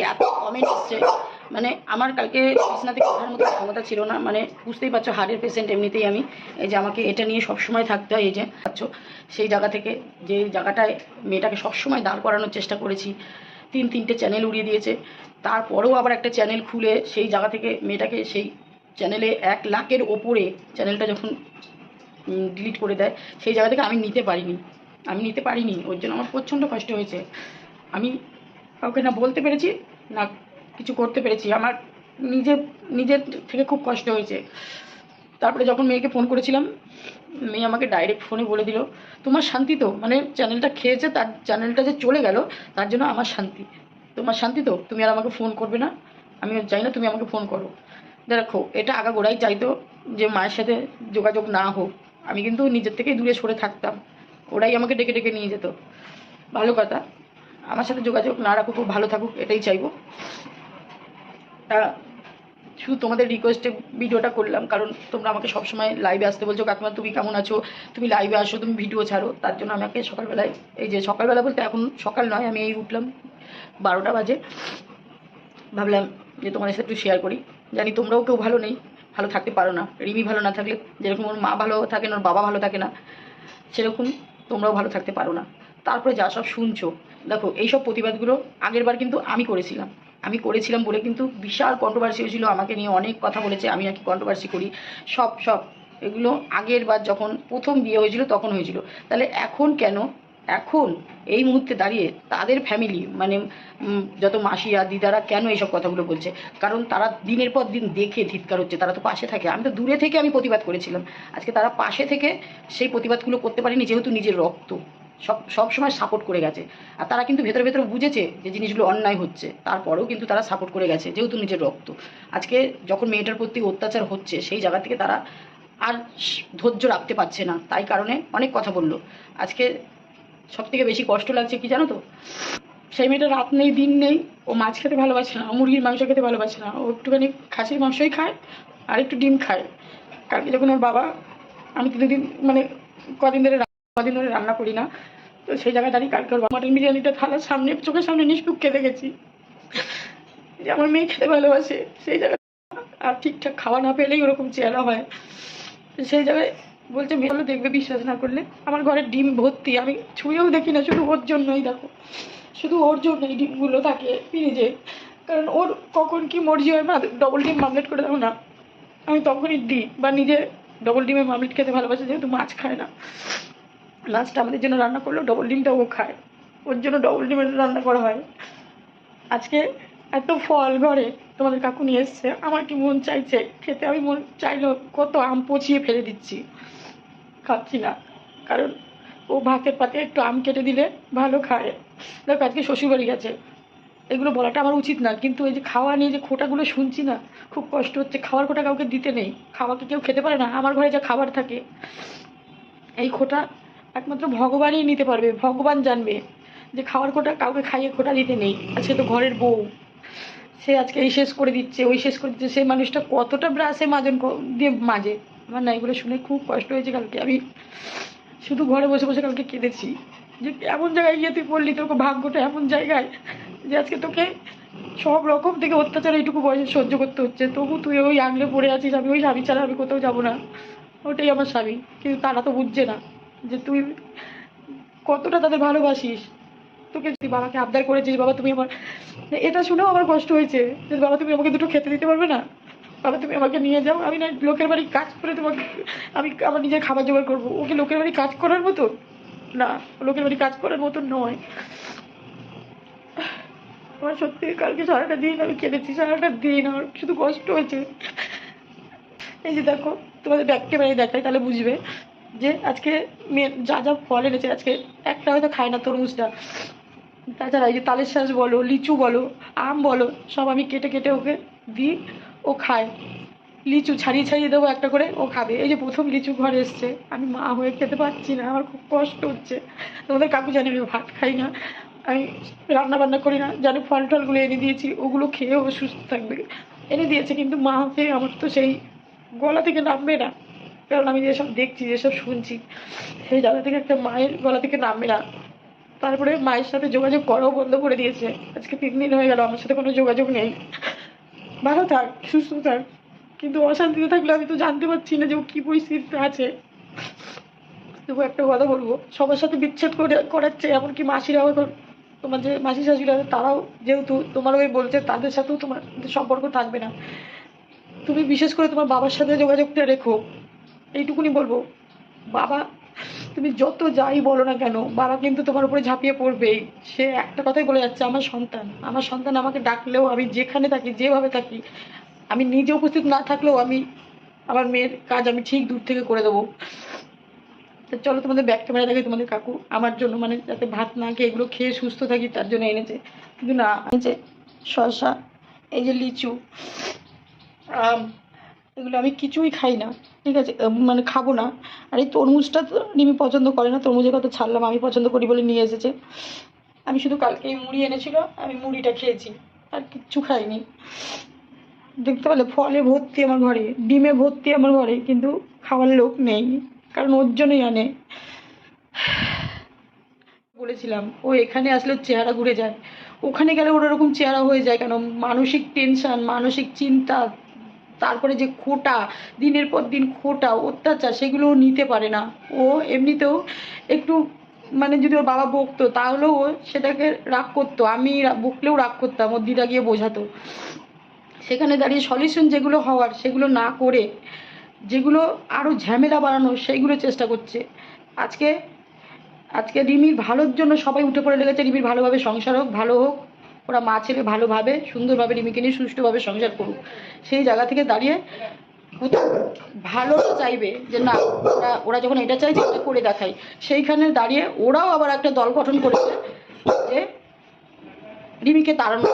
কালকে এত কমেন্ট এসছে মানে আমার কালকে বিছনা থেকে ওঠার মতো ক্ষমতা ছিল না। মানে বুঝতেই পারছ হার্টের পেশেন্ট এমনিতেই আমি। এই যে আমাকে এটা নিয়ে সবসময় থাকতে হয়, এই যে পাচ্ছ, সেই জায়গা থেকে, যে জায়গাটায় মেয়েটাকে সবসময় দাঁড় করানোর চেষ্টা করেছি। তিন, তিনটে চ্যানেল উড়িয়ে দিয়েছে। তারপরেও আবার একটা চ্যানেল খুলে সেই জায়গা থেকে মেয়েটাকে সেই চ্যানেলে এক লাখের ওপরে চ্যানেলটা যখন ডিলিট করে দেয়, সেই জায়গা থেকে আমি নিতে পারিনি। আমি নিতে পারিনি। ওর জন্য আমার প্রচণ্ড কষ্ট হয়েছে। আমি কাউকে না বলতে পেরেছি না, কিছু করতে পেরেছি। আমার নিজে নিজের থেকে খুব কষ্ট হয়েছে। তারপরে যখন মেয়েকে ফোন করেছিলাম, মেয়ে আমাকে ডাইরেক্ট ফোনে বলে দিল, তোমার শান্তি তো? মানে চ্যানেলটা খেয়েছে, তার চ্যানেলটা যে চলে গেল, তার জন্য আমার শান্তি। তোমার শান্তি তো? তুমি আর আমাকে ফোন করবে না? আমি চাই না, তুমি আমাকে ফোন করো। দেখো, এটা আগাগোড়াই চাইতো যে মায়ের সাথে যোগাযোগ না হোক। আমি কিন্তু নিজের থেকেই দূরে সরে থাকতাম। ওরাই আমাকে ডেকে ডেকে নিয়ে যেত। ভালো কথা। আমার সাথে যোগাযোগ না রাখুক ভালো থাকুক, এটাই চাইব। তা, শুধু তোমাদের রিকোয়েস্টে ভিডিওটা করলাম, কারণ তোমরা আমাকে সবসময় লাইভে আসতে বলছো, কাকিমা, তুমি কেমন আছো? তুমি লাইভে আসো, তুমি ভিডিও ছাড়ো, তার জন্য আমাকে সকালবেলায়, এই যে সকালবেলা বলতে এখন সকাল নয়, আমি এই উঠলাম বারোটা বাজে। ভাবলাম যে তোমাদের সাথে একটু শেয়ার করি। জানি তোমরাও কেউ ভালো নেই, ভালো থাকতে পারো না। রিমি ভালো না থাকলে, যেরকম ওর মা ভালো থাকে না ওর বাবা ভালো থাকে না, সেরকম তোমরাও ভালো থাকতে পারো না। তারপরে যা সব শুনছো। দেখো, এইসব প্রতিবাদগুলো আগের বার কিন্তু আমি করেছিলাম। আমি করেছিলাম বলে কিন্তু বিশাল কন্ট্রোভার্সি হয়েছিল, আমাকে নিয়ে অনেক কথা বলেছে, আমি নাকি কন্ট্রোভার্সি করি। সব সব। এগুলো আগের বার যখন প্রথম বিয়ে হয়েছিল, তখন হয়েছিল। তাহলে এখন কেন? এখন এই মুহূর্তে দাঁড়িয়ে তাদের ফ্যামিলি মানে যত মাসিরা, দিদারা কেন এইসব কথাগুলো বলছে? কারণ তারা দিনের পর দিন দেখে ধিৎকার হচ্ছে, তারা তো পাশে থাকে। আমি তো দূরে থেকে আমি প্রতিবাদ করেছিলাম। আজকে তারা পাশে থেকে সেই প্রতিবাদগুলো করতে পারেনি, যেহেতু নিজের রক্ত। সব সব সময় সাপোর্ট করে গেছে। আর তারা কিন্তু ভেতরে ভেতরে বুঝেছে যে জিনিসগুলো অন্যায় হচ্ছে। তারপরেও কিন্তু তারা সাপোর্ট করে গেছে, যেহেতু নিজের রক্ত। আজকে যখন মেয়েটার প্রতি অত্যাচার হচ্ছে, সেই জায়গা থেকে তারা আর ধৈর্য রাখতে পারছে না। তাই কারণে অনেক কথা বলল। আজকে সব থেকে বেশি কষ্ট লাগছে কি জানো তো? সেই মেয়েটা রাত নেই, দিন নেই, ও মাছ খেতে ভালোবাসে না মুরগির মাংস খেতে ভালোবাসে না, ও একটুখানি খাসির মাংসই খায় আর একটু ডিম খায়। কালকে যখন ওর বাবা, আমি তো দুদিন মানে কদিন ধরে কদিন ধরে রান্না করি না। তো সেই জায়গায় দাঁড়িয়ে কালকে ওর মাটন বিরিয়ানিটা থালার সামনে, চোখের সামনে নিষ্পুক খেতে গেছি। যে আমার মেয়ে খেতে ভালোবাসে, সেই জায়গায় আর ঠিকঠাক খাওয়া না পেলেই ওরকম চেহারা হয়। সেই জায়গায় বলছে, মেয়ে হলো দেখবে, বিশ্বাস না করলে। আমার ঘরে ডিম ভর্তি, আমি ছুঁয়েও দেখি না, শুধু ওর জন্যই দেখো। শুধু ওর জন্যই ডিমগুলো থাকে ফ্রিজে। কারণ ওর কখন কি মর্জি হয়, মা ডবল ডিম মামলেট করে দাও না। আমি তখনই দিই, বা নিজে ডবল ডিমের মামলেট খেতে ভালোবাসে, যেহেতু মাছ খায় না। মাছটা আমাদের জন্য রান্না করলেও ডবল ডিমটা ও খায়। ওর জন্য ডবল ডিমের রান্না করা হয়। আজকে এত ফল ঘরে তোমাদের কাকু নিয়ে এসছে। আমার কি মন চাইছে? খেতে আমি মন চাইলো, কত আম পচিয়ে ফেলে দিচ্ছি। খাচ্ছি না। কারণ ও ভাতের পাতে একটু আম কেটে দিলে ভালো খায়। দেখো, আজকে শ্বশুরবাড়ি গেছে। এগুলো বলাটা আমার উচিত না, কিন্তু এই যে খাওয়া নিয়ে যে খোটাগুলো শুনছি না, খুব কষ্ট হচ্ছে। খাওয়ার খোটা কাউকে দিতে নেই। খাওয়াকে কেউ খেতে পারে না? আমার ঘরে যা খাবার থাকে, এই খোটা একমাত্র ভগবানই নিতে পারবে, ভগবান জানবে যে খাওয়ার খোটা কাউকে খাইয়ে খোটা দিতে নেই। আজকে তো ঘরের বউ। সে আজকে এই শেষ করে দিচ্ছে, ওই শেষ করে দিচ্ছে। সেই মানুষটা কতটা ব্রাশে মাজন দিয়ে মাজে। আমার না এগুলো শুনে খুব কষ্ট হয়েছে কালকে। আমি শুধু ঘরে বসে বসে কালকে কেঁদেছি যে এমন জায়গায় গিয়ে তুই পড়লি তোকে ভাগ্যটা এমন জায়গায় যে আজকে তোকে সব রকম থেকে অত্যাচার এইটুকু বয়সে সহ্য করতে হচ্ছে। তবু তুই ওই আংলে পড়ে আছিস, আমি ওই স্বামী ছাড়া আমি কোথাও যাব না। ওটাই আমার স্বামী। কিন্তু তারা তো বুঝছে না। যে তুই কতটা তাদের ভালোবাসিস? তোকে যদি বাবাকে আবদার করেছিস, বাবা তুমি আমার এটা শুনেও আমার কষ্ট হয়েছে যে বাবা তুমি আমাকে দুটো খেতে দিতে পারবে না? বাবা তুমি আমাকে নিয়ে যাও, আমি না লোকের বাড়ি কাজ করে তোমাকে আমি আমার নিজের খাবার জোগাড় করব। ওকে লোকের বাড়ি কাজ করার মতো? না লোকের বাড়ি কাজ করার মতো নয়। আমার সত্যি কালকে সারাটা দিন আমি কেঁদেছি, সারাটা দিন আমার শুধু কষ্ট হয়েছে। এই যে দেখো, তোমাদের ব্যাক ক্যামেরায় দেখাই, তাহলে বুঝবে। যে আজকে যা যা ফল এনেছে, আজকে একটা হয়তো খায় না তরমুজটা। তাছাড়া এই যে তালের শাঁস বলো, লিচু বলো, আম বলো, সব আমি কেটে কেটে ওকে দিই, ও খায়। লিচু ছাড়িয়ে ছাড়িয়ে দেবো একটা করে, ও খাবে। এই যে প্রথম লিচু ঘরে এসছে, আমি মা হয়ে খেতে পারছি না, আমার খুব কষ্ট হচ্ছে। তোমাদের কাকু জানি আমি ভাত খাই না, আমি রান্না বান্না করি না জানি ফল টলগুলো এনে দিয়েছি, ওগুলো খেয়ে ও সুস্থ থাকবে। এনে দিয়েছে কিন্তু মা হয়ে আমার তো সেই গলা থেকে নামবে না। কারণ আমি যেসব দেখছি, যেসব শুনছি, সেই জায়গা থেকে একটা মায়ের গলা থেকে নামবে না। তারপরে মায়ের সাথে যোগাযোগ করাও বন্ধ করে দিয়েছে। আজকে তিন দিন হয়ে গেল, আমার সাথে কোনো যোগাযোগ নেই। ভালো থাক, সুস্থ থাক। কিন্তু অশান্তিতে থাকলে আমি তো জানতে পারছি না যে ও কী পরিস্থিতিতে আছে। তবু একটা কথা বলব, সবার সাথে বিচ্ছেদ করে, করাচ্ছে এমনকি মাসিরাও এখন। তোমার যে মাসি শাশুড়ি আছে, তারাও যেহেতু তোমার ওই বলছে, তাদের সাথেও তোমার সম্পর্ক থাকবে না। তুমি বিশেষ করে তোমার বাবার সাথে যোগাযোগটা রেখো। এইটুকুনি বলব। বাবা, তুমি যত যাই বলো না কেন, বাবা কিন্তু তোমার উপরে ঝাঁপিয়ে পড়বেই সে একটা কথাই বলে যাচ্ছে, আমার সন্তান আমার সন্তান আমাকে ডাকলেও আমি যেখানে থাকি, যেভাবে থাকি, আমি নিজে উপস্থিত না থাকলেও আমি আমার মেয়ের কাজ আমি ঠিক দূর থেকে করে দেবো। তো চলো তোমাদের ব্যাক ক্যামেরা দেখে তোমাদের কাকু, আমার জন্য মানে যাতে ভাত না খেয়ে এগুলো খেয়ে সুস্থ থাকি, তার জন্য এনেছে। কিন্তু না, এনেছে শসা, এই যে লিচু, আম এগুলো আমি কিছুই খাই না, ঠিক আছে? মানে খাব না। আর এই তরমুজটা তো নিমি পছন্দ করে না, তরমুজের কথা ছাড়লাম, আমি পছন্দ করি বলে নিয়ে এসেছে। আমি শুধু কালকে এই মুড়ি এনেছিল, আমি মুড়িটা খেয়েছি, আর কিচ্ছু খাইনি। দেখতে পেলে ফলে ভর্তি আমার ঘরে, ডিমে ভর্তি আমার ঘরে, কিন্তু খাওয়ার লোক নেই, কারণ ওর জন্যই আনে। বলেছিলাম, ও এখানে আসলে চেহারা ঘুরে যায়। ওখানে গেলে ওর ওরকম চেহারা হয়ে যায় কেন? মানসিক টেনশন মানসিক চিন্তা তারপরে যে খোটা, দিনের পর দিন খোটা, অত্যাচার সেগুলো নিতে পারে না। ও এমনিতেও একটু মানে যদি ওর বাবা বকতো, তাহলেও ও সেটাকে রাগ করতো। আমি বকলেও রাগ করতাম, ওর দিদা গিয়ে বোঝাতো। সেখানে দাঁড়িয়ে সলিউশন যেগুলো হওয়ার, সেগুলো না করে, যেগুলো আরও ঝামেলা বাড়ানোর, সেইগুলো চেষ্টা করছে। আজকে আজকে রিমির ভালোর জন্য সবাই উঠে পড়ে লেগেছে। রিমির ভালোভাবে সংসার হোক, ভালো হোক ওরা মা ছেলে ভালোভাবে, সুন্দরভাবে রিমিকে নিয়ে সুষ্ঠুভাবে সংসার করুক। সেই জায়গা থেকে দাঁড়িয়ে ভালো চাইবে যে না, ওরা ওরা যখন এটা চাইছে এটা করে দেখাই। সেইখানে দাঁড়িয়ে ওরাও আবার একটা দল গঠন করেছে যে রিমিকে তাড়ানো।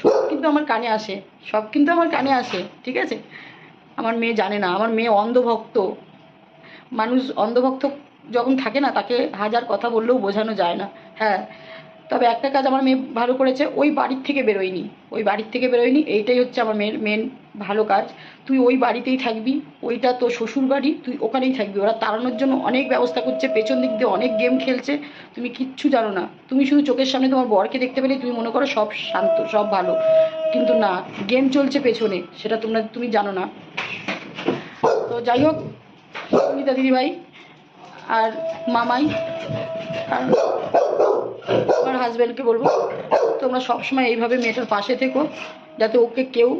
সব কিন্তু আমার কানে আসে, সব কিন্তু আমার কানে আসে, ঠিক আছে? আমার মেয়ে জানে না, আমার মেয়ে অন্ধভক্ত। মানুষ অন্ধভক্ত যখন থাকে না, তাকে হাজার কথা বললেও বোঝানো যায় না। হ্যাঁ তবে একটা কাজ আমার মেয়ে ভালো করেছে, ওই বাড়ির থেকে বেরোয়নি। ওই বাড়ির থেকে বেরোয়নি, এইটাই হচ্ছে আমার মেয়ের মেন ভালো কাজ। তুই ওই বাড়িতেই থাকবি, ওইটা তোর শ্বশুর বাড়ি, তুই ওখানেই থাকবি। ওরা তাড়ানোর জন্য অনেক ব্যবস্থা করছে, পেছন দিক দিয়ে অনেক গেম খেলছে। তুমি কিচ্ছু জানো না। তুমি শুধু চোখের সামনে তোমার বরকে দেখতে পেলে, তুমি মনে করো সব শান্ত, সব ভালো। কিন্তু না, গেম চলছে পেছনে, সেটা তোমরা, তুমি জানো না। তো যাই হোক সুমিতা দিদিভাই আর মামাই, আর আমার হাজব্যান্ডকে বলব, তোমরা সবসময় এইভাবে মেয়েটার পাশে থেকো, যাতে ওকে কেউ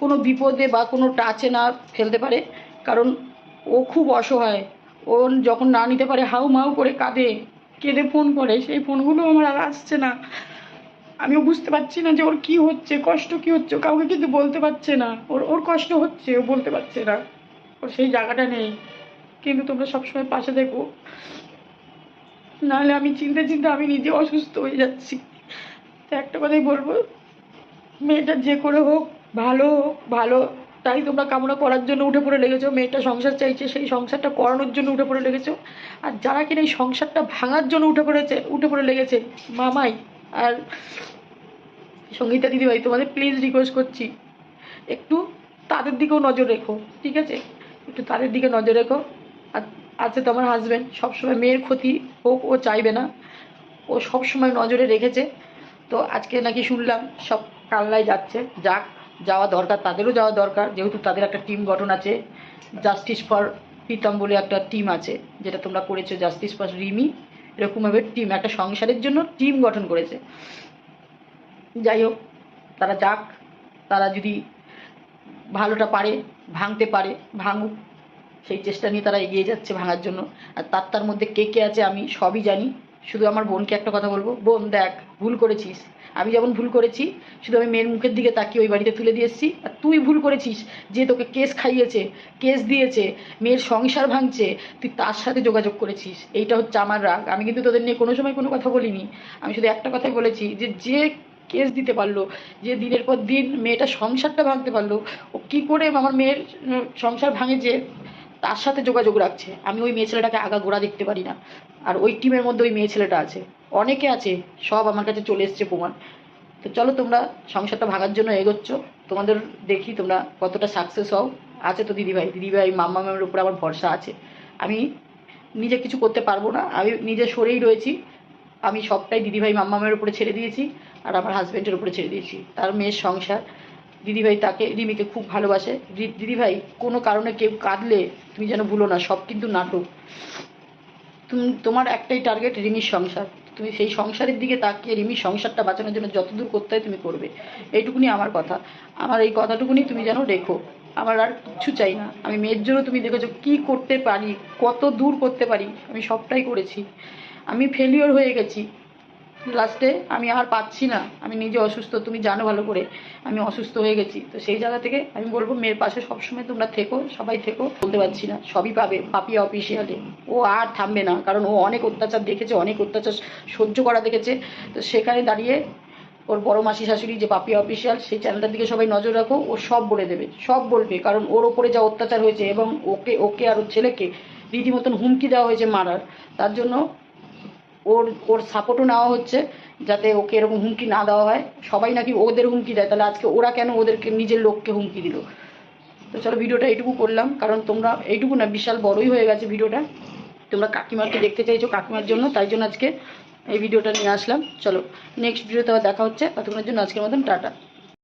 কোনো বিপদে বা কোনো টাচে না ফেলতে পারে। কারণ ও খুব অসহায়। ও যখন না নিতে পারে, হাউ মাউ করে কাঁদে, কেঁদে ফোন করে। সেই ফোনগুলো আমার আর আসছে না। আমিও বুঝতে পারছি না যে ওর কি হচ্ছে, কষ্ট কি হচ্ছে। কাউকে কিন্তু বলতে পারছে না। ওর ওর কষ্ট হচ্ছে, ও বলতে পারছে না। ওর সেই জায়গাটা নেই। কিন্তু তোমরা সবসময় পাশে দেখো নাহলে আমি চিন্তা চিন্তা আমি নিজে অসুস্থ হয়ে যাচ্ছি। তো একটা কথাই বলব, মেয়েটা যে করে হোক, ভালো হোক, ভালো, তাই তোমরা কামনা করার জন্য উঠে পড়ে লেগেছো। মেয়েটা সংসার চাইছে, সেই সংসারটা করানোর জন্য উঠে পড়ে লেগেছো। আর যারা কিনা এই সংসারটা ভাঙার জন্য উঠে পড়েছে, উঠে পড়ে লেগেছে, মামাই আর সঙ্গীতা দিদিভাই, তোমাদের প্লিজ রিকোয়েস্ট করছি, একটু তাদের দিকেও নজর রেখো, ঠিক আছে? একটু তাদের দিকে নজর রেখো। আর আছে তোমার হাজব্যান্ড সবসময় মেয়ের ক্ষতি হোক, ও চাইবে না। ও সবসময় নজরে রেখেছে। তো আজকে নাকি শুনলাম সব কাল্লায় যাচ্ছে। যাক, যাওয়া দরকার, তাদেরও যাওয়া দরকার। যেহেতু তাদের একটা টিম গঠন আছে জাস্টিস ফর প্রীতম বলে একটা টিম আছে, যেটা তোমরা করেছ জাস্টিস ফর রিমি এরকমভাবে টিম একটা সংসারের জন্য টিম গঠন করেছে। যাই হোক, তারা যাক, তারা যদি ভালোটা পারে, ভাঙতে পারে, ভাঙুক সেই চেষ্টা নিয়ে তারা এগিয়ে যাচ্ছে ভাঙার জন্য। আর তার তার মধ্যে কে কে আছে আমি সবই জানি। শুধু আমার বোনকে একটা কথা বলব। বোন, দেখ, ভুল করেছিস। আমি যেমন ভুল করেছি, শুধু আমি মেয়ের মুখের দিকে তাকিয়ে ওই বাড়িতে তুলে দিয়ে এসেছি। আর তুই ভুল করেছিস যে তোকে কেস খাইয়েছে, কেস দিয়েছে, মেয়ের সংসার ভাঙছে, তুই তার সাথে যোগাযোগ করেছিস। এইটা হচ্ছে আমার রাগ। আমি কিন্তু তোদের নিয়ে কোনো সময় কোনো কথা বলিনি। আমি শুধু একটা কথাই বলেছি যে যে কেস দিতে পারল, যে দিনের পর দিন মেয়েটা সংসারটা ভাঙতে পারল, ও কী করে আমার মেয়ের সংসার ভাঙে যে তার সাথে যোগাযোগ রাখছে। আমি ওই মেয়ে ছেলেটাকে আগা গোড়া দেখতে পারি না। আর ওই টিমের মধ্যে ওই মেয়ে ছেলেটা আছে। অনেকে আছে, সব আমার কাছে চলে এসছে প্রমাণ। তো চলো তোমরা সংসারটা ভাঙার জন্য এগোচ্ছ। তোমাদের দেখি তোমরা কতটা সাকসেস হও। আছে তো দিদিভাই। দিদিভাই মাম্মা ম্যামের উপরে আমার ভরসা আছে। আমি নিজে কিছু করতে পারব না। আমি নিজে সরেই রয়েছি। আমি সবটাই দিদিভাই মাম্মামের উপরে ছেড়ে দিয়েছি। আর আমার হাজব্যান্ডের উপরে ছেড়ে দিয়েছি। তার মেয়ের সংসার। দিদিভাই তাকে রিমিকে খুব ভালোবাসে। দিদিভাই, কোনো কারণে কেউ কাঁদলে তুমি যেন ভুলো না, সব কিন্তু নাটক। তুমি, তোমার একটাই টার্গেট রিমির সংসার। তুমি সেই সংসারের দিকে তাকিয়ে রিমির সংসারটা বাঁচানোর জন্য যতদূর করতে হয় তুমি করবে। এইটুকুনি আমার কথা। আমার এই কথাটুকুনি তুমি যেন রেখো। আমার আর কিচ্ছু চাই না। আমি মেয়ের জন্য তুমি দেখেছ কি করতে পারি, কত দূর করতে পারি, আমি সবটাই করেছি। আমি ফেলিওর হয়ে গেছি। লাস্টে আমি আর পাচ্ছি না। আমি নিজে অসুস্থ, তুমি জানো ভালো করে। আমি অসুস্থ হয়ে গেছি। তো সেই জায়গা থেকে আমি বলব, মেয়ের পাশে সবসময় তোমরা থেকো, সবাই থেকো। বলতে পারছি না, সবই পাবে পাপিয়া অফিসিয়ালে ও আর থামবে না, কারণ ও অনেক অত্যাচার দেখেছে, অনেক অত্যাচার সহ্য করা দেখেছে। তো সেখানে দাঁড়িয়ে ওর বড় মাসি শাশুড়ি যে পাপিয়া অফিসিয়াল সেই চ্যানেলটার দিকে সবাই নজর রাখো, ও সব বলে দেবে, সব বলবে। কারণ ওর ওপরে যা অত্যাচার হয়েছে এবং ওকে ওকে আর ওর ছেলেকে রীতিমতন হুমকি দেওয়া হয়েছে মারার, তার জন্য ওর ওর সাপোর্টও নেওয়া হচ্ছে, যাতে ওকে এরকম হুমকি না দেওয়া হয়। সবাই নাকি ওদের হুমকি দেয়। তাহলে আজকে ওরা কেন ওদেরকে, নিজের লোককে হুমকি দিল? তো চলো ভিডিওটা এইটুকু করলাম, কারণ তোমরা এইটুকু না, বিশাল বড়ই হয়ে গেছে ভিডিওটা। তোমরা কাকিমাকে দেখতে চাইছো কাকিমার জন্য, তাই জন্য আজকে এই ভিডিওটা নিয়ে আসলাম। চলো নেক্সট ভিডিওতে আবার দেখা হচ্ছে। ততক্ষণের জন্য আজকের মতন, টাটা।